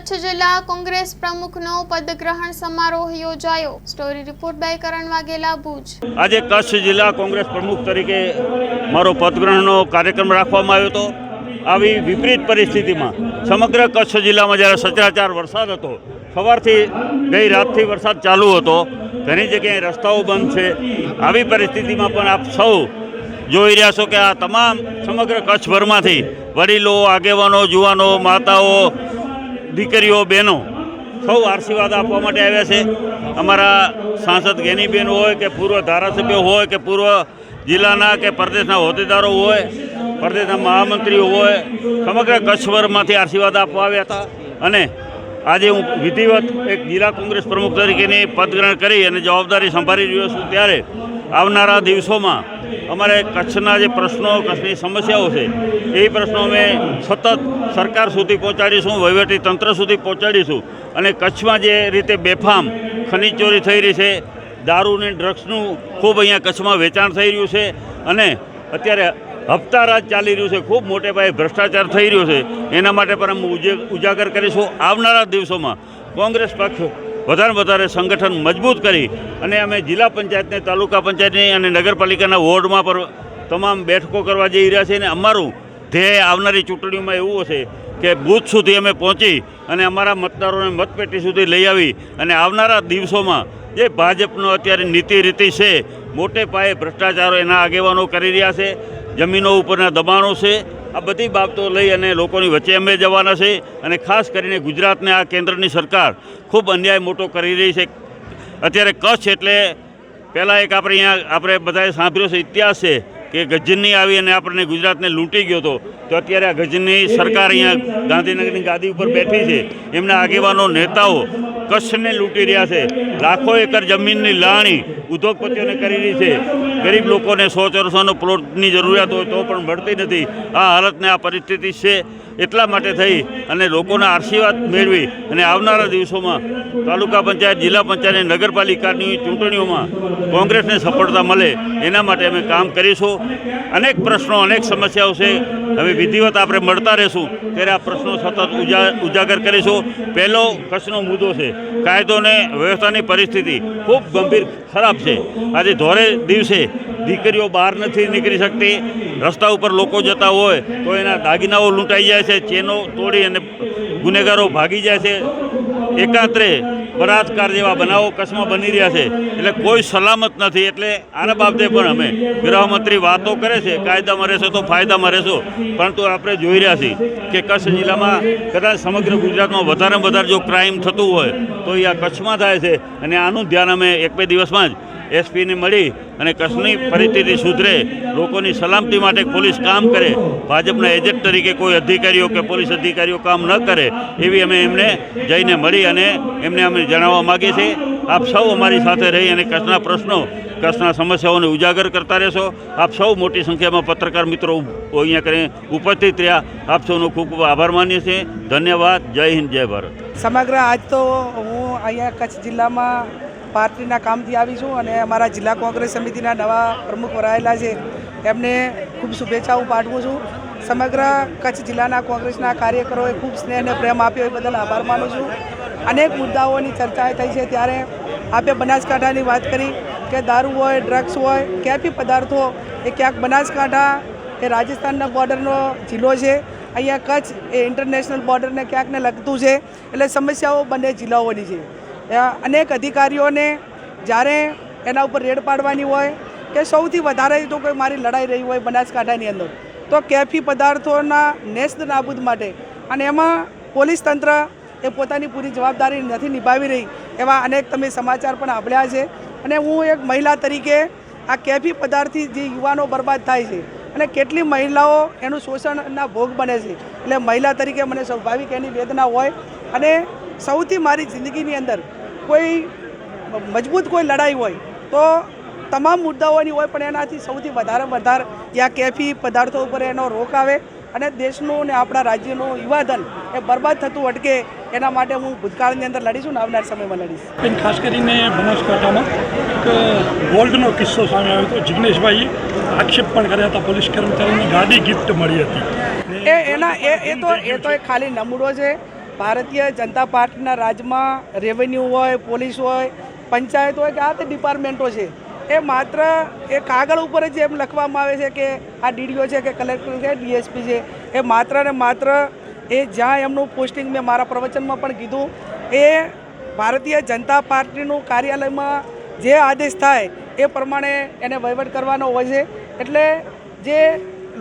કચ્છ જિલ્લા કોંગ્રેસ પ્રમુખનો પદગ્રહણ સમારોહ યોજાયો. Story report by Karan Vaghela Bhuj. આજે કચ્છ જિલ્લા કોંગ્રેસ પ્રમુખ તરીકે મારો પદગ્રહણનો કાર્યક્રમ રાખવામાં આવ્યો હતો. આવી વિપરીત પરિસ્થિતિમાં સમગ્ર કચ્છ જિલ્લામાં જ્યારે સચરાચાર વરસાદ હતો, સવારથી ગઈ રાતથી વરસાદ ચાલુ હતો, ઘણી જગ્યાએ રસ્તાઓ બંધ છે. આવી પરિસ્થિતિમાં પણ આપ સૌ જોઈ રહ્યા છો કે આ તમામ સમગ્ર કચ્છભરમાંથી વડીલો, આગેવાનો, જુવાનો, માતાઓ દીકરીઓ, બહેનો સૌ આશીર્વાદ આપવા માટે આવ્યા છે. અમારા સાંસદ ગેનીબેન હોય કે પૂર્વ ધારાસભ્યો હોય કે પૂર્વ જિલ્લાના કે પ્રદેશના હોદ્દેદારો હોય, પ્રદેશના મહામંત્રીઓ હોય, સમગ્ર કચ્છભરમાંથી આશીર્વાદ આપવા આવ્યા હતા. અને આજે હું વિધિવત એક જિલ્લા કોંગ્રેસ પ્રમુખ તરીકેની પદગ્રહણ કરી અને જવાબદારી સંભાળી રહ્યો છું. ત્યારે આવનારા દિવસોમાં અમારે કચ્છના જે પ્રશ્નો, કચ્છની સમસ્યાઓ છે, એ પ્રશ્નો અમે સતત સરકાર સુધી પહોંચાડીશું, વહીવટી તંત્ર સુધી પહોંચાડીશું. અને કચ્છમાં જે રીતે બેફામ ખનીજ ચોરી થઈ રહી છે દારૂ અને ડ્રગ્સનું ખૂબ અહીંયા કચ્છમાં વેચાણ થઈ રહ્યું છે અને અત્યારે હપ્તા રાજ ચાલી રહ્યું છે, ખૂબ મોટે પાયે ભ્રષ્ટાચાર થઈ રહ્યો છે. એના માટે પણ અમે ઉજે- ઉજાગર કરીશું આવનારા દિવસોમાં. કોંગ્રેસ પક્ષ વધારે વધારે સંગઠન મજબૂત કરી અને અમે જિલ્લા પંચાયતને, તાલુકા પંચાયતની અને નગરપાલિકાના વોર્ડમાં પર તમામ બેઠકો કરવા જઈ રહ્યા છીએ અને અમારું ધ્યેય આવનારી ચૂંટણીઓમાં એવું હશે કે બૂથ સુધી અમે પહોંચી અને અમારા મતદારોને મતપેટી સુધી લઈ આવી અને આવનારા દિવસોમાં જે ભાજપનો અત્યારે નીતિ રીતિ છે, મોટે પાયે ભ્રષ્ટાચારો એના આગેવાનો કરી રહ્યા છે, જમીનો ઉપરના દબાણો છે આ બધી બાબતો લઈ અને લોકોની વચ્ચે અમે જવાના છે અને ખાસ કરીને ગુજરાતને આ કેન્દ્રની સરકાર ખૂબ અન્યાય મોટો કરી રહી છે. અત્યારે કચ્છ એટલે પહેલાં એક આપણે અહીંયા, આપણે બધાએ સાંભળ્યો છે, ઇતિહાસ છે. કે ગજની આવી અને આપણને ગુજરાતને લૂંટી ગયો હતો તો અત્યારે આ ગજની સરકાર અહીંયા ગાંધીનગરની ગાદી ઉપર બેઠી છે. એમના આગેવાનો, નેતાઓ કચ્છને લૂંટી રહ્યા છે. લાખો એકર જમીનની લાણી ઉદ્યોગપતિઓને કરી રહી છે. ગરીબ લોકોને સો ચોરસોનો પ્લોટની જરૂરિયાત હોય તો પણ મળતી નથી. આ હાલતને આ પરિસ્થિતિ છે. એટલા માટે થઈ અને લોકોના આશીર્વાદ મેળવી અને આવનારા દિવસોમાં તાલુકા પંચાયત, જિલ્લા પંચાયત અને નગરપાલિકાની ચૂંટણીઓમાં કોંગ્રેસને સફળતા મળે એના માટે અમે કામ કરીશું. અનેક પ્રશ્નો, અનેક સમસ્યાઓ છે. હવે વિધિવત આપણે મળતા રહીશું ત્યારે આ પ્રશ્નો સતત ઉજા, ઉજાગર કરીશું. પહેલો કચ્છનો મુદ્દો છે, કાયદો અને વ્યવસ્થાની પરિસ્થિતિ ખૂબ ગંભીર, ખરાબ છે. આજે ધોરે દિવસે દીકરીઓ બહાર નથી નીકળી શકતી, રસ્તા ઉપર લોકો જતા હોય, તો એના દાગીનાઓ લૂંટાઈ જાય છે, ચેનો તોડી અને ગુનેગારો ભાગી જાય છે. એકાત્રે બળાત્કાર જેવા બનાવો કચ્છમાં બની રહ્યા છે, એટલે કોઈ સલામત નથી, એટલે આના બાબતે પણ અમે ગૃહમંત્રી વાતો કરે છે, કાયદામાં રહેશો તો ફાયદામાં રહેશો, પરંતુ આપણે જોઈ રહ્યા છીએ કે કચ્છ જિલ્લામાં કદાચ સમગ્ર ગુજરાતમાં વધારે વધારે જો ક્રાઇમ થતું હોય, તો એ આ કચ્છમાં થાય છે, અને આનું ધ્યાન અમે એક બે દિવસમાં જ એસપીને મળી અને કશની પરિસ્થિતિ સુધરે, લોકોની સલામતી માટે પોલીસ કામ કરે, ભાજપના એજન્ટ તરીકે કોઈ અધિકારીઓ કે પોલીસ અધિકારીઓ કામ ન કરે, એવી અમે એમને જઈને મળી અને એમને અમે જણાવવા માગીએ છીએ. આપ સૌ અમારી સાથે રહી અને કચ્છના પ્રશ્નો, કચ્છના સમસ્યાઓને ઉજાગર કરતા રહેશો. આપ સૌ મોટી સંખ્યામાં પત્રકાર મિત્રો અહીંયા કરી ઉપસ્થિત રહ્યા. આપ સૌનો ખૂબ ખૂબ આભાર માનીએ છીએ. ધન્યવાદ. જય હિન્દ, જય ભારત. સમગ્ર આજ તો હું અહીંયા કચ્છ જિલ્લામાં પાર્ટીના કામથી આવી છું અને અમારા જિલ્લા કોંગ્રેસ સમિતિના નવા પ્રમુખ વરાયેલા છે. એમને ખૂબ શુભેચ્છાઓ પાઠવું છું. સમગ્ર કચ્છ જિલ્લાના કોંગ્રેસના કાર્યકરોએ ખૂબ સ્નેહ અને પ્રેમ આપ્યો એ બદલ આભાર માનું છું. અનેક મુદ્દાઓની ચર્ચા થઈ છે. ત્યારે આપે બનાસકાંઠાની વાત કરી કે દારૂ હોય, ડ્રગ્સ હોય, ક્યાં બી પદાર્થો, એ ક્યાંક બનાસકાંઠા એ રાજસ્થાનના બોર્ડરનો જિલ્લો છે. અહીંયા કચ્છ એ ઇન્ટરનેશનલ બોર્ડરને ક્યાંકને લગતું છે. એટલે સમસ્યાઓ બંને જિલ્લાઓની છે. અનેક અધિકારીઓને જ્યારે એના ઉપર રેડ પાડવાની હોય કે સૌથી વધારે તો કોઈ મારી લડાઈ રહી હોય બનાસકાંઠાની અંદર, તો કેફી પદાર્થોના નેસ્ત નાબૂદ માટે અને એમાં પોલીસ તંત્ર એ પોતાની પૂરી જવાબદારી નથી નિભાવી રહી એવા અનેક તમે સમાચાર પણ આંભળ્યા છે. અને હું એક મહિલા તરીકે આ કેફી પદાર્થથી જે યુવાનો બરબાદ થાય છે અને કેટલી મહિલાઓ એનું શોષણના ભોગ બને છે, એટલે મહિલા તરીકે મને સ્વાભાવિક એની વેદના હોય અને સૌથી મારી જિંદગીની અંદર કોઈ મજબૂત કોઈ લડાઈ હોય તો તમામ મુદ્દાઓની હોય પણ એનાથી સૌથી વધારે વધારે ત્યાં કેફી પદાર્થો ઉપર એનો રોક આવે અને દેશનું ને આપણા રાજ્યનું યુવાધન એ બરબાદ થતું અટકે એના માટે હું ભૂતકાળની અંદર લડીશું ને આવનાર સમયમાં લડીશ. ખાસ કરીને બનાસકાંઠામાં એક ગોલ્ડનો કિસ્સો સામે આવ્યો હતો. જિગ્નેશભાઈએ આક્ષેપ પણ કર્યા હતા. પોલીસ કર્મચારીની ગાડી ગિફ્ટ મળી હતી. એ એના એ એ તો એ તો એક ખાલી નમૂનો છે. ભારતીય જનતા પાર્ટીના રાજમાં રેવન્યુ હોય પોલીસ હોય, પંચાયત હોય કે આ તે ડિપાર્ટમેન્ટો છે, એ માત્ર એ કાગળ ઉપર જ એમ લખવામાં આવે છે કે આ ડીડીઓ છે કે કલેક્ટર છે ડીએસપી છે, એ માત્ર ને માત્ર એ જ્યાં એમનું પોસ્ટિંગ મેં મારા પ્રવચનમાં પણ કીધું, એ ભારતીય જનતા પાર્ટીનું કાર્યાલયમાં જે આદેશ થાય એ પ્રમાણે એને વહીવટ કરવાનો હોય છે. એટલે જે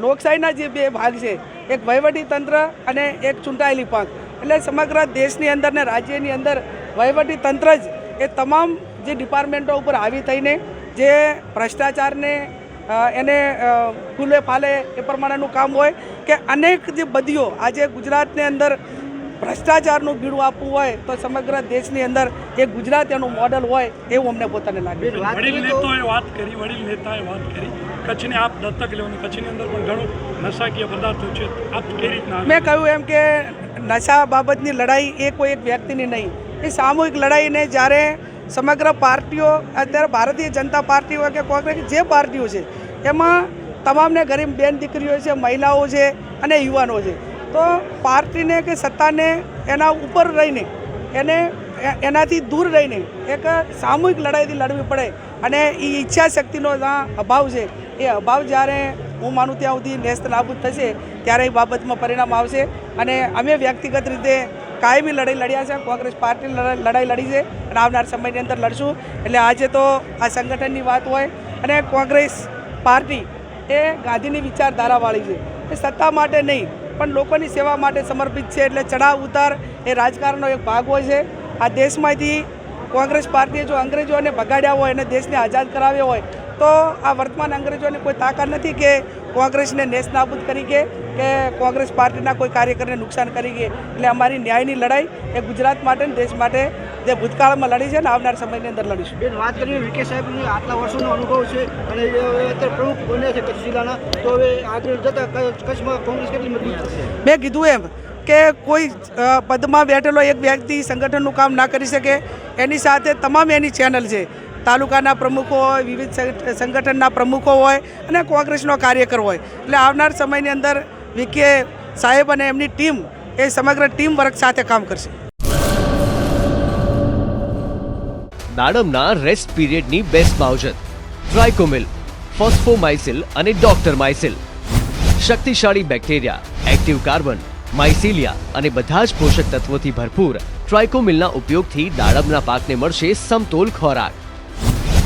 લોકશાહીના જે બે ભાગ છે, એક વહીવટી તંત્ર અને એક ચૂંટાયેલી પાંખ. એટલે સમગ્ર દેશની અંદર ને રાજ્યની અંદર વહીવટી તંત્ર જ એ તમામ જે ડિપાર્ટમેન્ટો ઉપર આવી થઈને જે ભ્રષ્ટાચારને એને ફૂલે ફાલે એ પ્રમાણેનું કામ હોય કે અનેક જે બદીઓ આજે ગુજરાતની અંદર ભ્રષ્ટાચારનું બીડું આપવું હોય તો સમગ્ર દેશની અંદર એ ગુજરાત એનું મોડલ હોય એવું અમને પોતાને લાગે વડીલ નેતાઓએ વાત કરી વડીલ નેતાએ વાત કરી. કચ્છને આપ દત્તક લેવાની કચ્છની અંદર પણ ઘણું નશાકીય પદાર્થો છે. આપ કેવી રીતના મેં કહ્યું એમ કે નશા બાબતની લડાઈ એ કોઈ એક વ્યક્તિની નહીં. એ સામૂહિક લડાઈને જ્યારે સમગ્ર પાર્ટીઓ, અત્યારે ભારતીય જનતા પાર્ટી હોય કે કોંગ્રેસ જે પાર્ટીઓ છે, એમાં તમામને ગરીબ બેન દીકરીઓ છે, મહિલાઓ છે અને યુવાનો છે. તો પાર્ટીને કે સત્તાને એના ઉપર રહીને, એને એનાથી દૂર રહીને એક સામૂહિક લડાઈથી લડવી પડે અને એ ઈચ્છા શક્તિનો અભાવ છે. એ અભાવ જ્યારે હું માનું ત્યાં સુધી નેસ્ત નાબૂદ થશે, ત્યારે એ બાબતમાં પરિણામ આવશે. અને અમે વ્યક્તિગત રીતે કાયમી લડાઈ લડ્યા છે, કોંગ્રેસ પાર્ટી લડાઈ લડી છે અને આવનાર સમયની અંદર લડશું. એટલે આજે તો આ સંગઠનની વાત હોય અને કોંગ્રેસ પાર્ટી એ ગાંધીની વિચારધારાવાળી છે. એ સત્તા માટે નહીં, પણ લોકોની સેવા માટે સમર્પિત છે. એટલે ચડાવ ઉતાર એ રાજકારણનો એક ભાગ હોય છે. આ દેશમાંથી કોંગ્રેસ પાર્ટીએ જો અંગ્રેજોને ભગાડ્યા હોય અને દેશને આઝાદ કરાવ્યો હોય તો આ વર્તમાન અંગ્રેજોને કોઈ તાકાત નથી કે કોંગ્રેસને નેસ્તનાબૂદ કરી કે કે કોંગ્રેસ પાર્ટીના કોઈ કાર્યકરને નુકસાન કરી ગયે એટલે અમારી ન્યાયની લડાઈ એ ગુજરાત માટે દેશ માટે જે ભૂતકાળમાં લડી છે ને આવનાર સમયની અંદર લડીશું. બેન વાત કરીએ વિકે સાહેબની આટલા વર્ષોનો અનુભવ છે અને અત્યારે પ્રમુખ બન્યા છે કચ્છ જિલ્લાના. તો હવે આગળ જતા કચ્છમાં કોંગ્રેસ કેટલી મજબૂત થશે? મેં કીધું એમ કે કોઈ પદમાં બેઠેલો એક વ્યક્તિ સંગઠનનું કામ ના કરી શકે એની સાથે તમામ એની ચેનલ છે. તાલુકાના પ્રમુખો હોય, વિવિધ સંગઠનના પ્રમુખો હોય અને કોંગ્રેસનો કાર્યકર હોય. એટલે આવનાર સમયની અંદર વિકે સાહેબ અને એમની ટીમ એ સમગ્ર ટીમ વર્ક સાથે કામ કરશે. દાડમના રેસ્ટ પીરિયડની બેસ્ટ માવજત ટ્રાયકોમિલ ફોસ્ફોમાઇસિલ અને ડોક્ટર માઇસિલ શક્તિશાળી બેક્ટેરિયા, એક્ટિવ કાર્બન, માઇસિલિયા અને બધા જ પોષક તત્વોથી ભરપૂર. ટ્રાયકોમિલના ઉપયોગથી દાડમના પાકને મળશે સમતોલ ખોરાક.